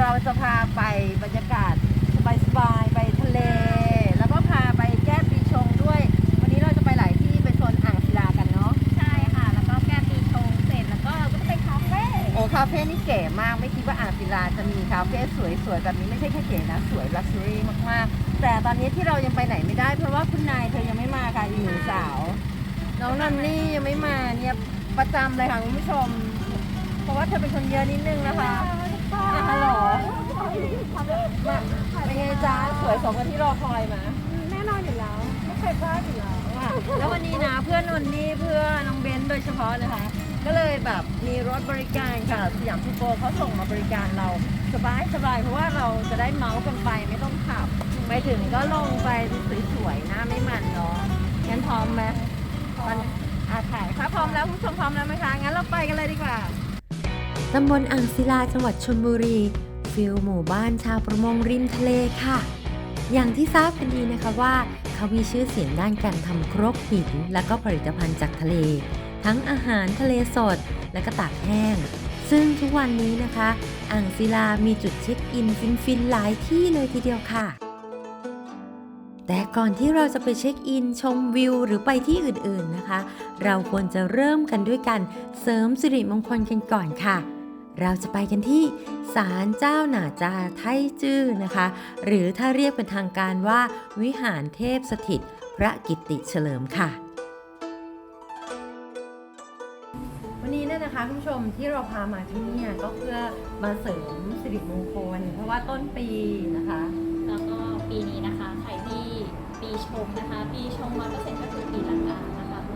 เราจะพาไปบรรยากาศสบายๆไปทะเล แล้วก็พาไปแก้ปีชงด้วย วันนี้เราจะไปหลายที่ไปโซนอ่างศิลากันเนาะใช่ค่ะ แล้วก็แก้ปีชงเสร็จแล้วก็เราก็จะไปคาเฟ่โอ้คาเฟ่นี่เก๋มากไม่คิดว่าอ่างศิลาจะมีคาเฟ่สวยๆแบบนี้ไม่ใช่แค่เก๋นะสวยลักชัวรี่มากๆ แต่ตอนนี้ที่เรายังไปไหนไม่ได้ เพราะว่าคุณนายเธอยังไม่มาค่ะอีหนูสาว น้องนันนี่ยังไม่มาเนี่ยประจำเลยค่ะคุณผู้ชม เพราะว่าเธอเป็นคนเยอะนิดนึงนะคะอะ ฮัลโหลมาเป็นไงจ๊ะสวยสมกับที่รอคอยมาแน่นอนอยู่แล้ว ไม่เคยพลาดอยู่แล้วอะแล้ววันนี้นะเพื่อนนนนี่เพื่อน้องเบนซ์โดยเฉพาะนะคะ ก็เลยแบบมีรถบริการค่ะสยามทูโกเขาส่งมาบริการเราสบายสบายเพราะว่าเราจะได้เมาส์กันไปไม่ต้องขับ ไปถึงก็ลงไปสวยๆหน้าไม่มันเนาะงั้นพร้อมไหมตอนอาถ่ายค่ะพร้อมแล้วคุณผู้ชมพร้อมแล้วไหมคะงั้นเราไปกันเลยดีกว่า ตำบลอ่างศิลาจังหวัดชลบุรี ฟิลหมู่บ้านชาวประมงริมทะเลค่ะ อย่างที่ทราบกันดีนะคะว่า เขามีชื่อเสียงด้านการทำครกหิน และก็ผลิตภัณฑ์จากทะเล ทั้งอาหารทะเลสด และก็ตากแห้ง ซึ่งทุกวันนี้นะคะ อ่างศิลามีจุดเช็คอินฟินๆหลายที่เลยทีเดียวค่ะแต่ก่อนที่เราจะไปเช็คอินชมวิวหรือไปที่อื่นๆนะคะ เราควรจะเริ่มกันด้วยการเสริมสิริมงคลกันก่อนค่ะ เราจะไปกันที่ศาลเจ้าหนาจาไทจื้อนะคะ หรือถ้าเรียกเป็นทางการว่าวิหารเทพสถิต พระกิตติเฉลิมค่ะ วันนี้เนี่ยนะคะคุณผู้ชมที่เราพามาที่นี่ก็เพื่อมาเสริมสิริมงคล เพราะว่าต้นปีนะคะ แล้วก็ปีนี้นะคะใครที่ปีชงนะคะ ปีชงร้อยเปอร์เซ็นต์ก็คือปีลังกานะคะเ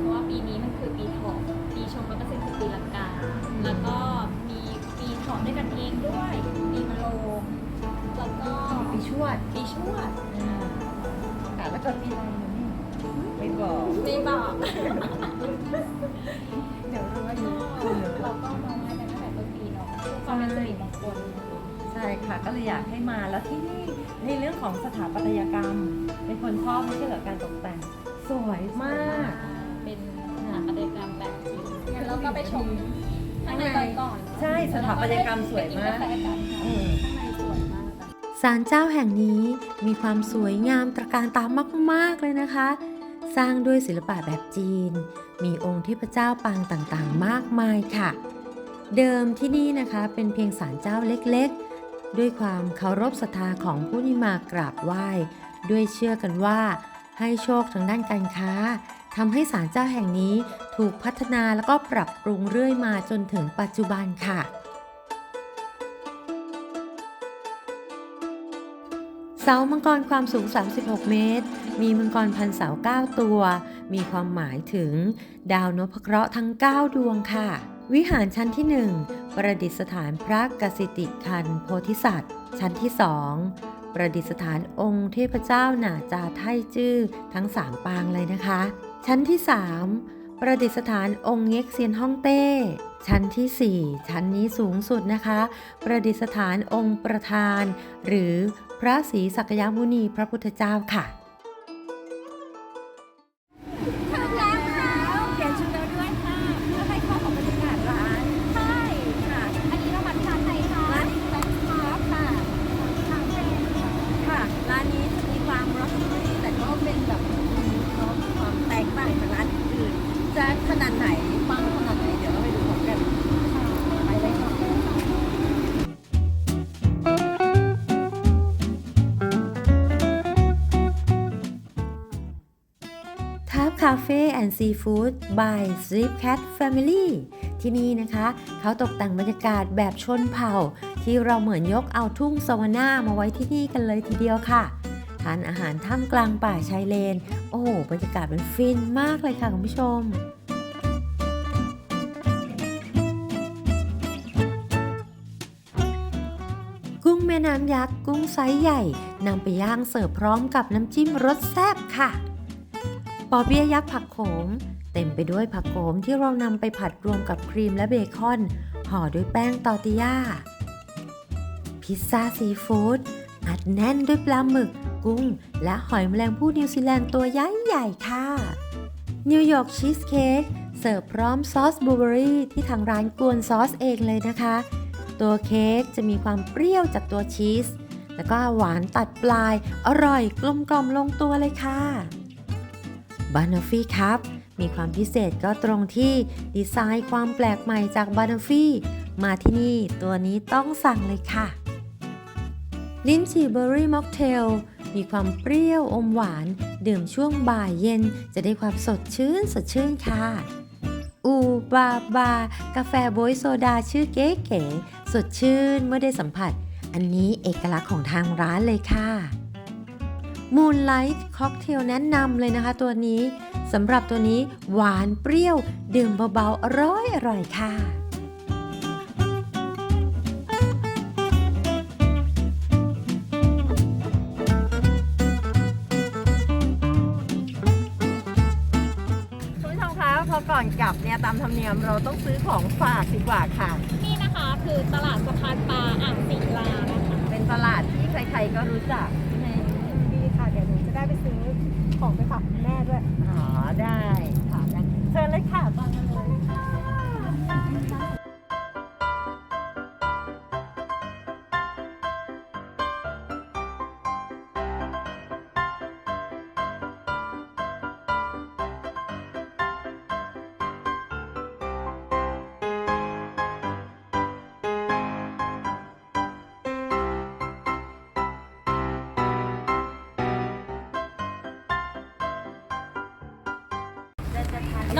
พราะว่าปีนี้มันคือปีถอกปีชงร้อยเปอร์เซ็นต์คือปีลังกาแล้วก็ มีปีถอกด้วยกันเองด้วยปีมะโรงแล้วก็ปีชวดปีชวดอะแล้วก็ปีอะไรนะนี่ไม่บอกปีบอกเดี๋ยวรู้ว่าอยู่เราก็มาไหว้กันตั้งแต่ต้นปีเนาะเพื่อความเป็นสิริมงคลใช่ค่ะก็เลยอยากให้มาแล้วที่นี่ในเรื่องของสถาปัตยกรรม เป็นคนชอบไม่ใช่เหรอการตกแต่ง สวยมาก เป็นสถาปัตยกรรมแบบจีนงั้นเราก็ไปชมข้างในก่อน ใช่สถาปัตยกรรมสวยมากไปกินกาแฟกันค่ะอืม ข้างในสวยมากค่ะศาลเจ้าแห่งนี้มีความสวยงามตระการตามากๆเลยนะคะ สร้างด้วยศิลปะแบบจีน มีองค์เทพเจ้าปางต่างๆ มากมายค่ะ เดิมที่นี่นะคะเป็นเพียงศาลเจ้าเล็กๆ ด้วยความเคารพศรัทธาของผู้ที่มากราบไหว้ ด้วยเชื่อกันว่าให้โชคทางด้านการค้า ทำให้ศาลเจ้าแห่งนี้ถูกพัฒนาแล้วก็ปรับปรุงเรื่อยมาจนถึงปัจจุบันค่ะ เสามังกรความสูง 36 เมตร มีมังกรพันเสา 9 ตัว มีความหมายถึง ดาวนพเคราะห์ทั้ง 9 ดวงค่ะ วิหารชั้นที่ 1 ประดิษฐานพระกสิติคันโพธิสัตว์ ชั้นที่ 2ประดิษฐานองค์เทพเจ้าหนาจาไทจื้อทั้ง3ปางเลยนะคะ ชั้นที่ 3 ประดิษฐานองค์เง็กเซียนฮ่องเต้ ชั้นทีสี่ 4 ชั้นนี้สูงสุดนะคะ ประดิษฐานองค์ประธาน หรือพระศรีสักยมุนีพระพุทธเจ้าค่ะ ทับคาเฟ่แอนด์ซีฟู้ด by Sleep Cat Family ที่นี่นะคะ เขาตกแต่งบรรยากาศแบบชนเผ่า ที่เราเหมือนยกเอาทุ่งสวานามาไว้ที่นี่กันเลยทีเดียวค่ะ ทานอาหารท่ามกลางป่าชายเลน โอ้โหบรรยากาศมันฟินมากเลยค่ะคุณผู้ชมกุ้งแม่น้ำยักษ์ กุ้งไซส์ใหญ่นำไปย่างเสิร์ฟพร้อมกับน้ำจิ้มรสแซ่บค่ะ ปอเปี๊ยะยักษ์ผักโขม เต็มไปด้วยผักโขมที่เรานำไปผัดรวมกับครีมและเบคอน ห่อด้วยแป้งตอร์ติย่า พิซซ่าซีฟู้ดอัดแน่นด้วยปลาหมึก กุ้ง และหอยแมลงภู่นิวซีแลนด์ตัวใหญ่ใหญ่ๆค่ะ นิวยอร์กชีสเค้กเสิร์ฟพร้อมซอสบลูเบอรี่ที่ทางร้านกวนซอสเองเลยนะคะ ตัวเค้กจะมีความเปรี้ยวจากตัวชีส แล้วก็หวานตัดปลาย อร่อยกลมกล่อมลงตัวเลยค่ะ บานอฟี่ครับ มีความพิเศษก็ตรงที่ดีไซน์ความแปลกใหม่จากบานอฟฟี่มาที่นี่ตัวนี้ต้องสั่งเลยค่ะ ลิ้นจี่เบอร์รี่ม็อกเทลมีความเปรี้ยวอมหวาน ดื่มช่วงบ่ายเย็นจะได้ความสดชื่นสดชื่นค่ะ อูบาบา กาแฟโบยโซดาชื่อเก๋ๆสดชื่นเมื่อได้สัมผัส อันนี้เอกลักษณ์ของทางร้านเลยค่ะ Moonlight Cocktail แนะนำเลยนะคะตัวนี้สำหรับตัวนี้หวานเปรี้ยว ดื่มเบาๆ อร่อยอร่อยค่ะคุณผู้ชมคะพอก่อนกลับเนี่ยตามธรรมเนียมเราต้องซื้อของฝากดีกว่าค่ะ นี่นะคะคือตลาดสะพานปลาอ่างศิลานะคะเป็นตลาดที่ใครๆก็รู้จัก ดีค่ะ เดี๋ยวหนูจะ ได้ไปซื้อของไปฝากคุณแม่ด้วย อ๋อได้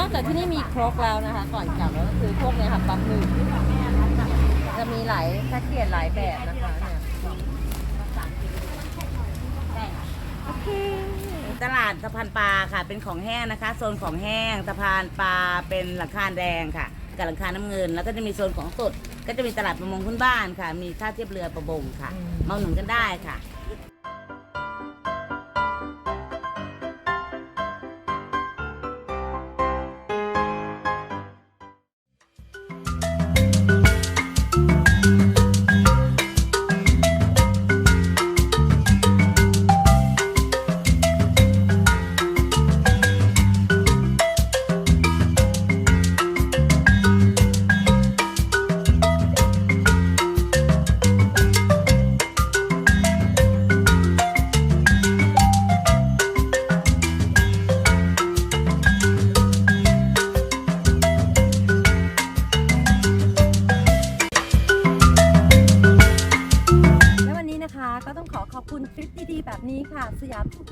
อกจากที่นี่มีครกแล้วนะคะ ก่อนกลับก็คือพวกเนี้ยค่ะปลาหมึกจะมีหลายแพ็กเกจหลายแบบนะคะเนี่ยโอเคตลาดสะพานปลาค่ะ เป็นของแห้งนะคะโซนของแห้งสะพานปลาเป็นหลังคาแดงค่ะ กับหลังคาน้ำเงิน แล้วก็จะมีโซนของสดก็จะมีตลาดประมงพื้นบ้านค่ะ มีท่าเทียบเรือประมงค่ะ มาหนุนกันได้ค่ะ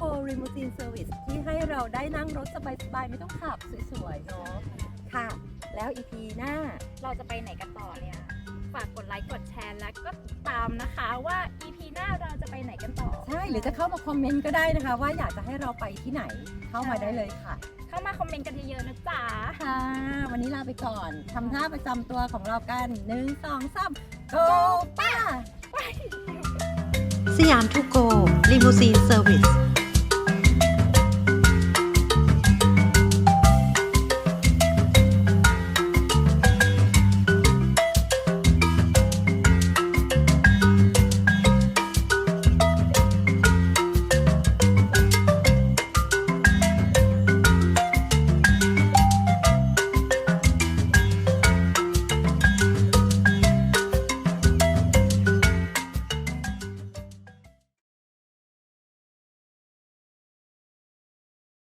ยามทูโกรีมูซีนเซอร์วิสที่ให้เราได้นั่งรถสบายๆ ไม่ต้องขับสวยๆ เนาะค่ะ แล้วอีพีหน้า เราจะไปไหนกันต่อเนี่ย ฝากกดไลค์ กดแชร์และก็ติดตามนะคะว่า EP หน้าเราจะไปไหนกันต่อ ใช่ หรือจะเข้ามาคอมเมนต์ก็ได้นะคะ ว่าอยากจะให้เราไปที่ไหนเข้ามาได้เลยค่ะ เข้ามาคอมเมนต์กันเยอะๆนะจ๊ะ ค่ะ วันนี้ลาไปก่อนทำท่าประจำตัวของเรากันหนึ่งสองสามโกป้า สยามทูโกลิมูซีนเซอร์วิส